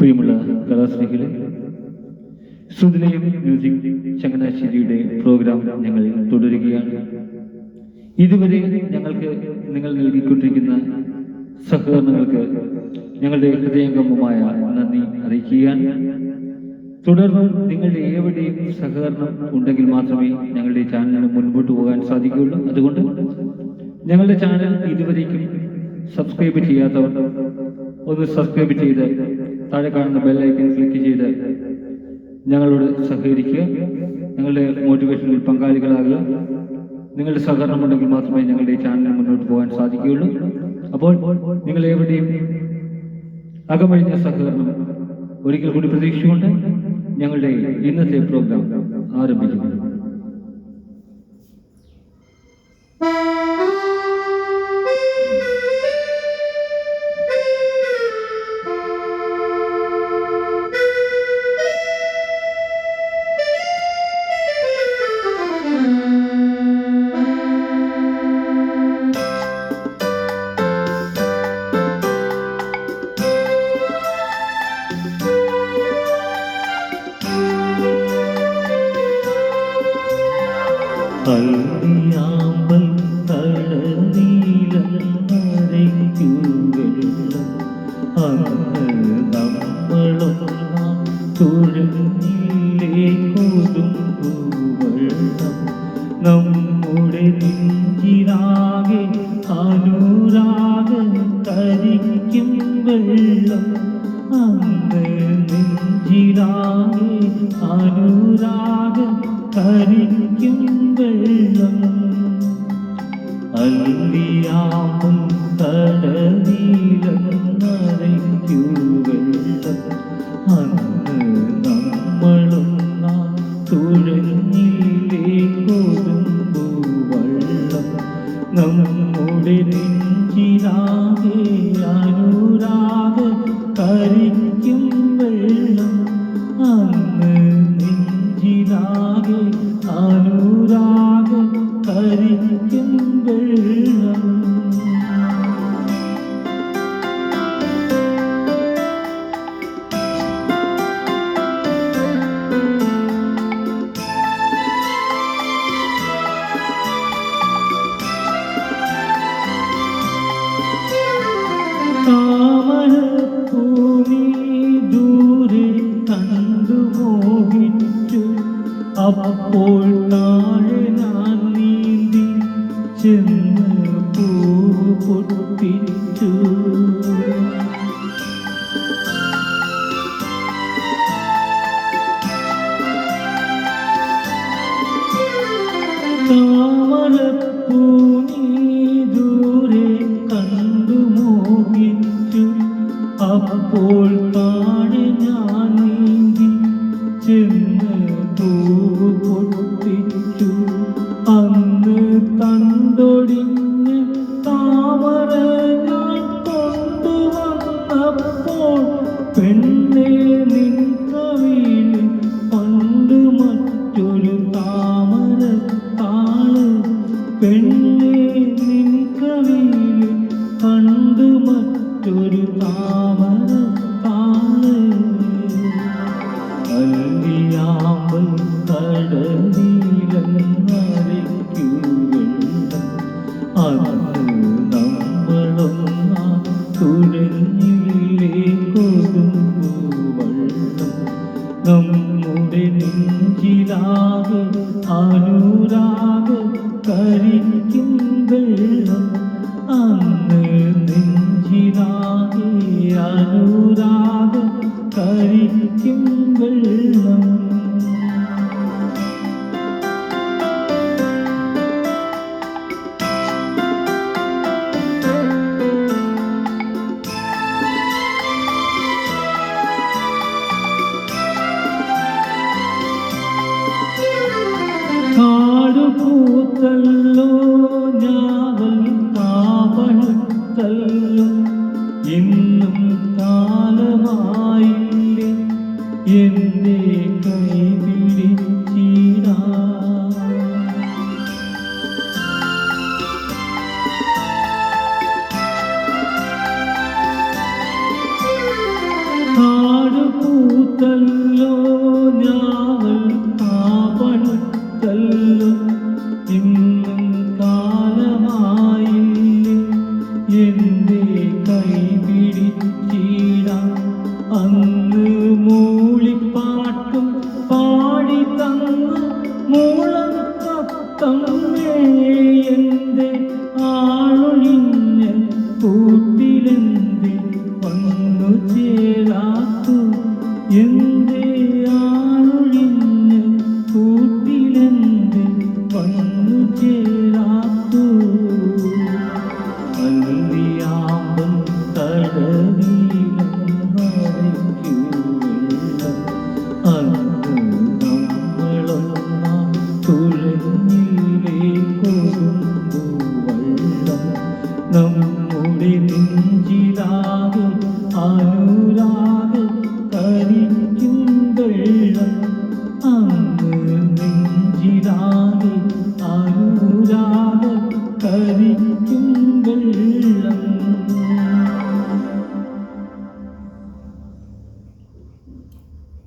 പ്രിയമുള്ള കലാസ്നേഹികളെ Shruthilayam music ചങ്ങനാശ്ശേരിയുടെ programme ഞങ്ങൾ തുടരുകയാണ്. ഇതുവരെ ഞങ്ങൾക്ക് നിങ്ങൾ നൽകിക്കൊണ്ടിരിക്കുന്ന സഹകരണങ്ങൾക്ക് ഞങ്ങളുടെ ഹൃദയംഗമമായ നന്ദി അറിയിക്കുകയാണ്. തുടർന്നും നിങ്ങളുടെ ഏവരുടെയും സഹകരണം ഉണ്ടെങ്കിൽ മാത്രമേ ഞങ്ങളുടെ ചാനലിന് മുൻപോട്ട് പോകാൻ സാധിക്കുകയുള്ളൂ. അതുകൊണ്ട് ഞങ്ങളുടെ ചാനൽ ഇതുവരേക്കും സബ്സ്ക്രൈബ് ചെയ്യാത്തവർ ഒന്ന് സബ്സ്ക്രൈബ് ചെയ്ത് താഴെ കാണുന്ന ബെല്ലൈക്കൻ ക്ലിക്ക് ചെയ്ത് ഞങ്ങളോട് സഹകരിക്കുക. ഞങ്ങളുടെ മോട്ടിവേഷനിൽ പങ്കാളികളാകുക. നിങ്ങളുടെ സഹകരണം ഉണ്ടെങ്കിൽ മാത്രമേ ഞങ്ങളുടെ ഈ ചാനലിന് മുന്നോട്ട് പോകാൻ സാധിക്കുകയുള്ളൂ. അപ്പോൾ നിങ്ങൾ എവിടെയും അകമഴിഞ്ഞ സഹകരണം ഒരിക്കൽ കൂടി പ്രതീക്ഷിച്ചുകൊണ്ട് ഞങ്ങളുടെ ഇന്നത്തെ പ്രോഗ്രാം ആരംഭിക്കുന്നു. കള്ളിയാമ്പൽ തളനീലം നരയ്ക്കുവെള്ളം അന്ന് നമ്മളൊന്നാം തുഴഞ്ഞില്ലേ കൊതുമ്പുവെള്ളം നമ്മുടെ നെഞ്ചിലാകെ അനുരാഗ കരിക്കും വെള്ളം. അന്ന് നെഞ്ചിലാകെ അനുരാഗ കരിക്കും വെള്ളം നമ്മുടെ അനുരാഗ കരിക്കും പൊട്ടിച്ചു. താമരപ്പൂനി ദൂരെ കണ്ടു മോഹിച്ചു. അപ്പോൾ മറ്റൊരു താമര താൾ അല്ലിയാമ്പൽ കടനീലം നരയ്ക്കു വെള്ളം അന്ന് നമ്മളൊന്നാ തുഴഞ്ഞില്ലേ കൊതുമ്പു വെള്ളം നമ്മുടെ നെഞ്ചിലാകെ അനുരാഗ കരിക്കും കാവണത്തല്ലോ ഇന്നും കാലമായില്ലേ എന്റെ കൈ തത്തമ്മേ എന്റെ ആളൊഴിഞ്ഞ കൂട്ടിലെന്തേ വന്നു ചേരാത്തു? എന്റെ